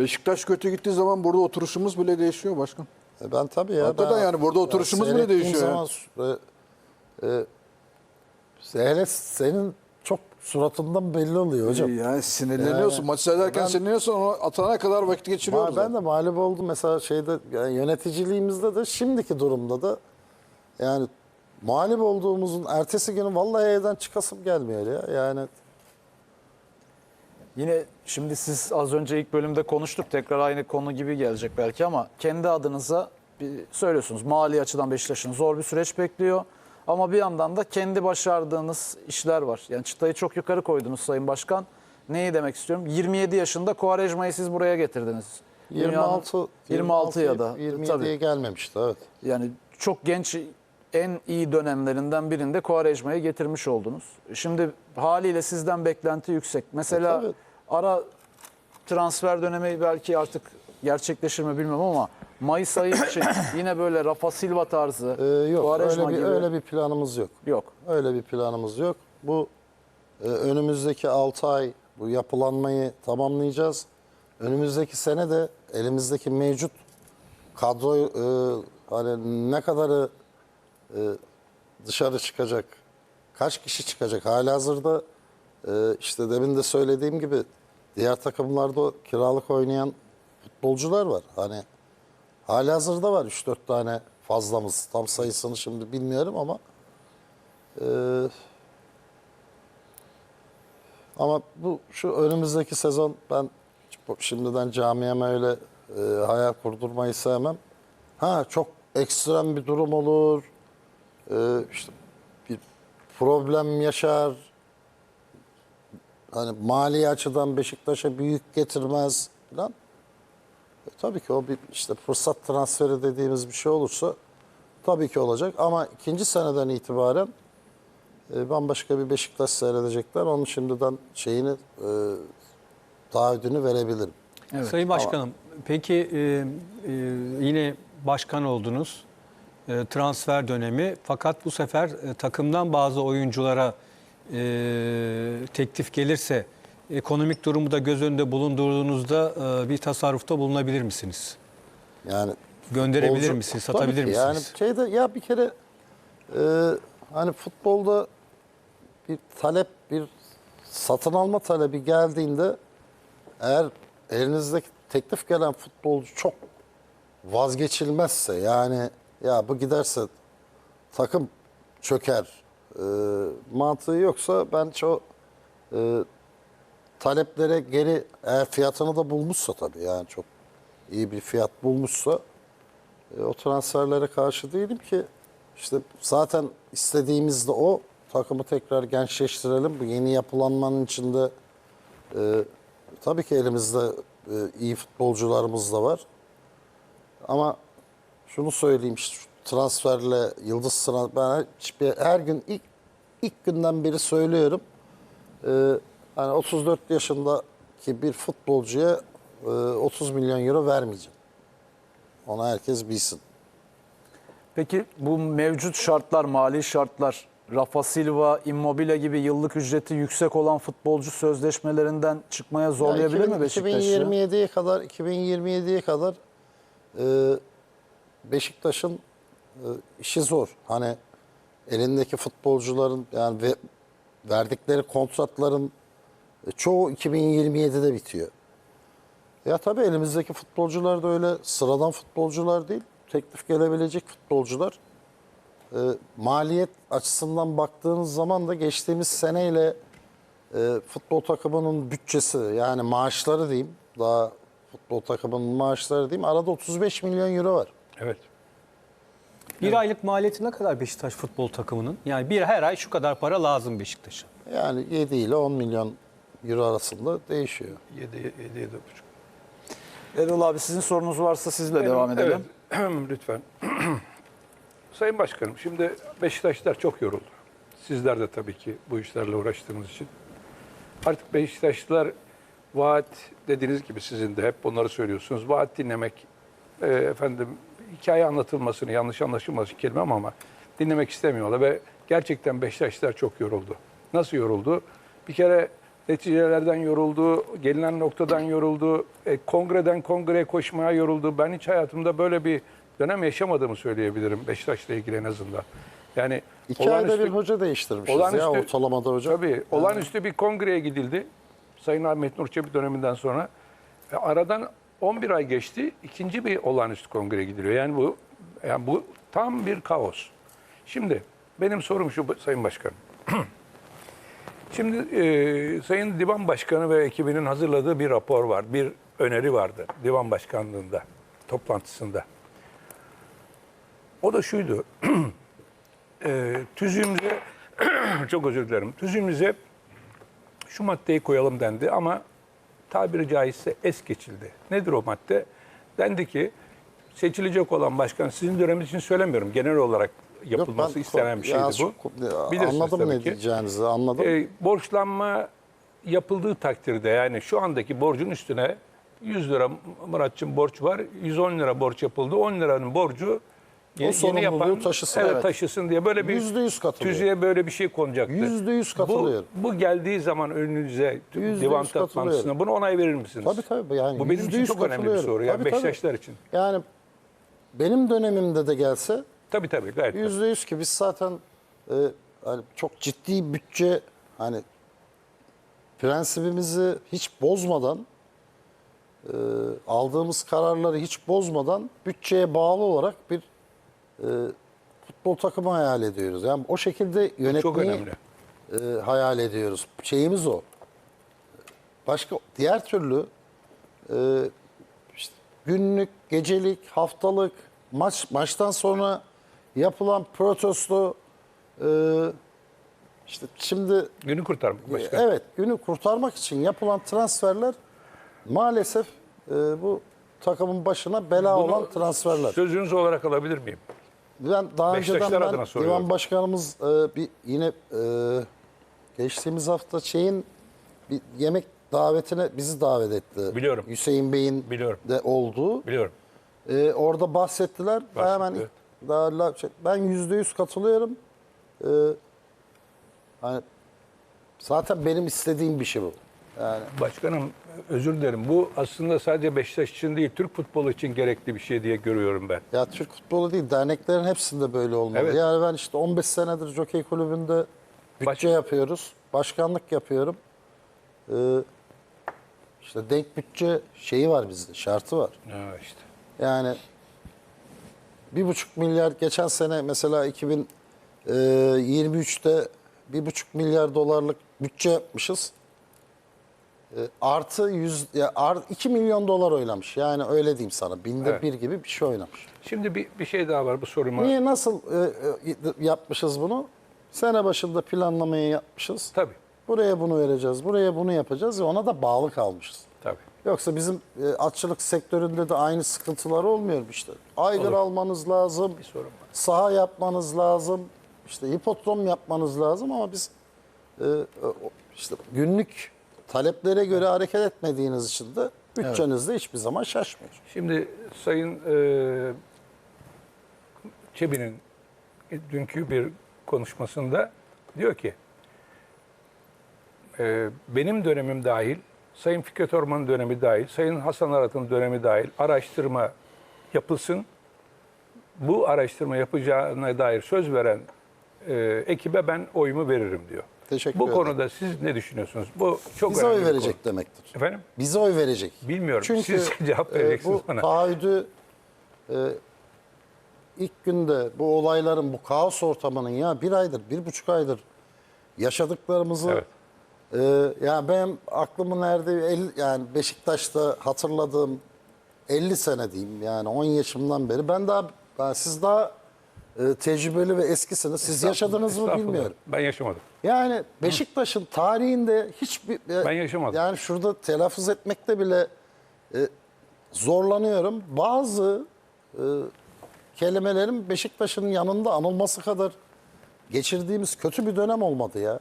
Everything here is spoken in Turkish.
Beşiktaş kötü gittiği zaman burada oturuşumuz bile değişiyor başkan. E Ben tabii ya. Hakikaten ben- yani burada ya oturuşumuz bile seyrettiğim değişiyor ya. Zaman, e, e, hele senin çok suratından belli oluyor hocam. Yani sinirleniyorsun. Yani Maç seyrederken ben- sinirleniyorsun. Onu atana kadar vakit geçiriyoruz. Ben de mağlup oldum mesela şeyde yani yöneticiliğimizde de şimdiki durumda da yani mağlup olduğumuzun ertesi günü vallahi evden çıkasım gelmiyor ya. Yani Yine şimdi siz az önce ilk bölümde konuştuk. Tekrar aynı konu gibi gelecek belki ama kendi adınıza bir söylüyorsunuz. Mali açıdan Beşiktaş'ın zor bir süreç bekliyor. Ama bir yandan da kendi başardığınız işler var. Yani çıtayı çok yukarı koydunuz Sayın Başkan. Neyi demek istiyorum? 27 yaşında Kuarejma'yı siz buraya getirdiniz. 26 Dünyanın 26 ya da 27'ye tabii. gelmemişti evet. Yani çok genç en iyi dönemlerinden birinde Kuarejma'yı getirmiş oldunuz. Şimdi haliyle sizden beklenti yüksek. Mesela E, tabii. ara transfer dönemi belki artık gerçekleşir mi bilmem ama Mayıs ayı için yine böyle Rafa Silva tarzı, Ee, yok Quaresma öyle bir gibi öyle bir planımız yok. yok. Öyle bir planımız yok. Bu e, önümüzdeki 6 ay bu yapılanmayı tamamlayacağız. Önümüzdeki sene de elimizdeki mevcut kadro e, hani ne kadarı e, dışarı çıkacak, kaç kişi çıkacak? Halihazırda e, işte demin de söylediğim gibi diğer takımlarda kiralık oynayan futbolcular var. Hani halihazırda var 3-4 tane fazlamız. Tam sayısını şimdi bilmiyorum ama ee, ama bu şu önümüzdeki sezon ben şimdiden camieme öyle e, hayal kurdurmayı sevmem. Ha çok ekstrem bir durum olur. Ee, işte bir problem yaşar. Hani mali açıdan Beşiktaş'a büyük getirmez falan. E, tabii ki o bir işte fırsat transferi dediğimiz bir şey olursa tabii ki olacak ama ikinci seneden itibaren e, bambaşka bir Beşiktaş seyredecekler. Onun şimdiden şeyini e, taahhüdünü verebilirim. Sayın Başkanım, peki e, e, yine başkan oldunuz. E, transfer dönemi fakat bu sefer e, takımdan bazı oyunculara e, teklif gelirse ekonomik durumu da göz önünde bulundurduğunuzda e, bir tasarrufta bulunabilir misiniz? Yani Gönderebilir futbolcu- misiniz, Tabii satabilir ki. misiniz? Yani şeyde ya bir kere e, hani futbolda bir talep, bir satın alma talebi geldiğinde eğer elinizdeki teklif gelen futbolcu çok vazgeçilmezse yani ya bu giderse takım çöker e, mantığı yoksa ben çok e, taleplere geri eğer fiyatını da bulmuşsa tabii yani çok iyi bir fiyat bulmuşsa e, o transferlere karşı değilim ki işte zaten istediğimiz de o takımı tekrar gençleştirelim. Bu yeni yapılanmanın içinde e, tabii ki elimizde e, iyi futbolcularımız da var. Ama şunu söyleyeyim transferle yıldız sıra ben her gün ilk ilk günden beri söylüyorum. E, hani 34 yaşındaki bir futbolcuya e, 30 milyon euro vermeyeceğim. Onu herkes bilsin. Peki bu mevcut şartlar, mali şartlar, Rafa Silva, Immobile gibi yıllık ücreti yüksek olan futbolcu sözleşmelerinden çıkmaya zorlayabilir Ya mi 2000 Beşiktaş'ı? 2027'ye kadar 2027'ye kadar e, Beşiktaş'ın e, işi zor. Hani elindeki futbolcuların yani ve, verdikleri kontratların e, çoğu 2027'de bitiyor. Ya tabii elimizdeki futbolcular da öyle sıradan futbolcular değil. Teklif gelebilecek futbolcular. E, maliyet açısından baktığınız zaman da geçtiğimiz seneyle e, futbol takımının bütçesi yani maaşları diyeyim daha futbol takımının maaşları diyeyim arada 35 milyon euro var. Evet. Bir aylık maliyeti ne kadar Beşiktaş futbol takımının? Yani bir her ay şu kadar para lazım Beşiktaş'a. Yani 7 ile 10 milyon euro arasında değişiyor. 7 7 7,5. Erol abi sizin sorunuz varsa sizle devam edelim. Evet. Lütfen. Sayın Başkanım, şimdi Beşiktaşlar çok yoruldu. Sizler de tabii ki bu işlerle uğraştığınız için. Artık Beşiktaşlılar vaat dediğiniz gibi sizin de hep bunları söylüyorsunuz. Vaat dinlemek, e, efendim hikaye anlatılmasını, yanlış anlaşılmasın kelimem ama dinlemek istemiyorlar ve gerçekten Beşiktaşlılar çok yoruldu. Nasıl yoruldu? Bir kere neticelerden yoruldu, gelinen noktadan yoruldu, e, kongreden kongreye koşmaya yoruldu. Ben hiç hayatımda böyle bir dönem yaşamadığımı söyleyebilirim Beşiktaş'la ilgili en azından. Yani İki ayda bir hoca değiştirmişiz ya olağanüstü- ortalamada hocam. Tabii. Olağanüstü bir kongreye gidildi. Sayın Ahmet Nur Çebi döneminden sonra. E, aradan 11 ay geçti. ikinci bir olağanüstü kongreye gidiliyor. Yani bu yani bu tam bir kaos. Şimdi benim sorum şu Sayın Başkanım. Şimdi e, Sayın Divan Başkanı ve ekibinin hazırladığı bir rapor var. Bir öneri vardı Divan Başkanlığında toplantısında. O da şuydu. e, tüzüğümüze çok özür dilerim. Tüzüğümüze şu maddeyi koyalım dendi ama tabiri caizse es geçildi. Nedir o madde? Dendi ki seçilecek olan başkan sizin döneminiz için söylemiyorum. Genel olarak Yok, yapılması ben- istenen bir şeydi ya, bu. Bilirsiniz Anladım ne ki. diyeceğinizi anladım. E, borçlanma yapıldığı takdirde yani şu andaki borcun üstüne 100 lira Muratçım borç var. 110 lira borç yapıldı. 10 liranın borcu yeni sorumluluğu taşısın, Evet, evet. taşısın diye böyle bir Yüzde yüz katılıyorum. tüzüğe böyle bir şey konacaktı. Yüzde yüz Bu, katılıyorum. bu geldiği zaman önünüze Yüzde divan yüz toplantısına buna onay verir misiniz? Tabii tabii yani Bu benim için çok önemli bir soru. Yani Tabii, tabii. Beşiktaşlar için. Yani benim dönemimde de gelse Tabii tabii gayet. yüzde yüz ki biz zaten e, hani çok ciddi bütçe hani prensibimizi hiç bozmadan e, aldığımız kararları hiç bozmadan bütçeye bağlı olarak bir e, futbol takımı hayal ediyoruz. Yani o şekilde Çok yönetmeyi önemli. e, hayal ediyoruz. Şeyimiz o. Başka diğer türlü e, işte günlük, gecelik, haftalık maç maçtan sonra yapılan protesto e, işte şimdi Günü kurtarmak başkan. evet günü kurtarmak için yapılan transferler maalesef e, bu takımın başına bela Bunu olan transferler. Sözünüz olarak alabilir miyim? Ben daha önceden Beşiktaşlar adına ben soruyorum. divan başkanımız e, bir yine e, geçtiğimiz hafta şeyin bir yemek davetine bizi davet etti. Biliyorum. Hüseyin Bey'in Biliyorum. de olduğu. Biliyorum. E, orada bahsettiler. Ben Bahsetti, hemen evet. daha la- şey- ben yüzde yüz katılıyorum. E, hani zaten benim istediğim bir şey bu. Yani Başkanım özür dilerim. Bu aslında sadece Beşiktaş için değil, Türk futbolu için gerekli bir şey diye görüyorum ben. Ya Türk futbolu değil, derneklerin hepsinde böyle olmalı. Evet. Yani ben işte 15 senedir Jockey Kulübü'nde bütçe Baş- yapıyoruz. Başkanlık yapıyorum. Ee, işte denk bütçe şeyi var bizde, şartı var. Ha işte. Yani bir buçuk milyar geçen sene mesela 2023'te bir buçuk milyar dolarlık bütçe yapmışız. Ee, artı 100 ya art, 2 milyon dolar oynamış. Yani öyle diyeyim sana. Binde Evet. bir gibi bir şey oynamış. Şimdi bir, bir şey daha var bu soruma. Niye nasıl e, e, yapmışız bunu? Sene başında planlamayı yapmışız. Tabii. Buraya bunu vereceğiz, buraya bunu yapacağız ve ona da bağlı kalmışız. Tabii. Yoksa bizim e, atçılık sektöründe de aynı sıkıntılar olmuyor mu işte. Aygır almanız lazım, Bir sorun var. saha yapmanız lazım, işte hipodrom yapmanız lazım ama biz e, o- işte günlük taleplere göre hareket etmediğiniz için de bütçenizde hiçbir zaman şaşmıyor. Şimdi Sayın e, Çebi'nin dünkü bir konuşmasında diyor ki e, benim dönemim dahil, Sayın Fikret Orman'ın dönemi dahil, Sayın Hasan Arat'ın dönemi dahil araştırma yapılsın. Bu araştırma yapacağına dair söz veren e, ekibe ben oyumu veririm diyor. Teşekkür Bu ederim. konuda siz ne düşünüyorsunuz? Bu çok Bize önemli oy verecek konu. demektir. Efendim? Bize oy verecek. Bilmiyorum. Çünkü Siz cevap e, vereceksiniz bu bana. taahhüdü e, ilk günde bu olayların, bu kaos ortamının ya bir aydır, bir buçuk aydır yaşadıklarımızı Evet. e, yani benim aklımın nerede yani Beşiktaş'ta hatırladığım 50 sene diyeyim yani 10 yaşımdan beri ben daha ben siz daha e, tecrübeli ve eskisiniz. Siz yaşadınız mı bilmiyorum. Ben yaşamadım. Yani Beşiktaş'ın tarihinde hiçbir... Ben yaşamadım. Yani şurada telaffuz etmekte bile e, zorlanıyorum. Bazı e, kelimelerin Beşiktaş'ın yanında anılması kadar geçirdiğimiz kötü bir dönem olmadı ya.